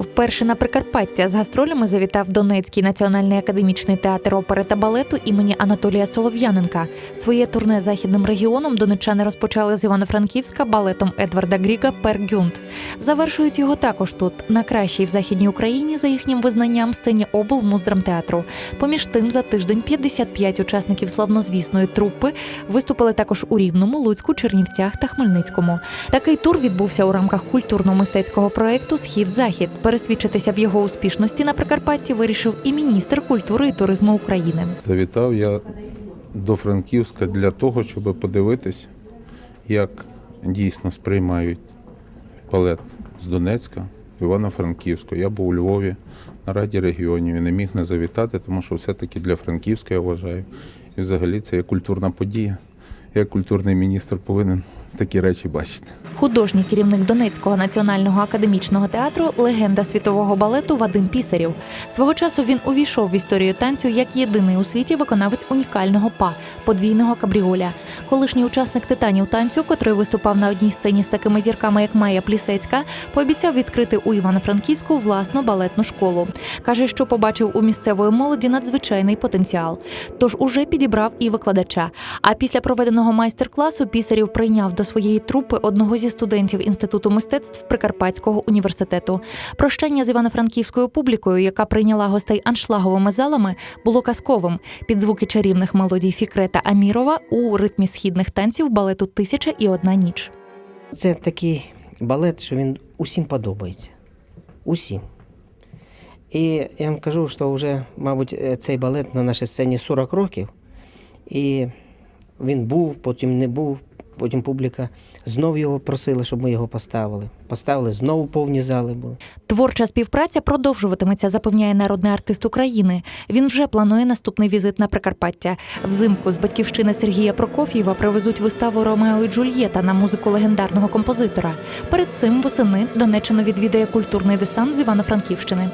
Вперше на Прикарпаття з гастролями завітав Донецький національний академічний театр опери та балету імені Анатолія Солов'яненка. Своє турне західним регіоном донеччани розпочали з Івано-Франківська балетом Едварда Гріга Пергюнт. Завершують його також тут, на кращій в західній Україні, за їхнім визнанням, сцені облмуздрамтеатру. Поміж тим, за тиждень 55 учасників славнозвісної трупи виступили також у Рівному, Луцьку, Чернівцях та Хмельницькому. Такий тур відбувся у рамках культурно-мистецького проєкту Схід-Захід. Пересвідчитися в його успішності на Прикарпатті вирішив і міністр культури і туризму України. Завітав я до Франківська для того, щоб подивитись, як дійсно сприймають балет з Донецька Івано-Франківську. Я був у Львові на Раді регіонів і не міг не завітати, тому що все-таки для Франківська я вважаю. І взагалі це є культурна подія. Я культурний міністр повинен такі речі бачити. Художній керівник Донецького національного академічного театру, легенда світового балету Вадим Пісарів. Свого часу він увійшов в історію танцю як єдиний у світі виконавець унікального па подвійного кабріоля. Колишній учасник титанів танцю, котрий виступав на одній сцені з такими зірками, як Майя Плісецька, пообіцяв відкрити у Івано-Франківську власну балетну школу. каже, що побачив у місцевої молоді надзвичайний потенціал. Тож уже підібрав і викладача. А після проведеного майстер-класу Пісарів прийняв до своєї трупи одного зі студентів інституту мистецтв Прикарпатського університету. Прощання з івано-франківською публікою, яка прийняла гостей аншлаговими залами, було казковим під звуки чарівних мелодій Фікрета Амірова у ритмі східних танців балету Тисяча і одна ніч. Це такий балет, що він усім подобається. Усім. І я вам кажу, що вже, мабуть, е, цей балет на нашій сцені 40 років. І він був, потім не був, потім публіка знов його просила, щоб ми його поставили. Поставили, знову повні зали були. Творча співпраця продовжуватиметься, запевняє народний артист України. Він вже планує наступний візит на Прикарпаття. Взимку з батьківщини Сергія Прокоф'єва привезуть виставу Ромео і Джульєта на музику легендарного композитора. Перед цим восени Донеччину відвідає культурний десант з Івано-Франківщини.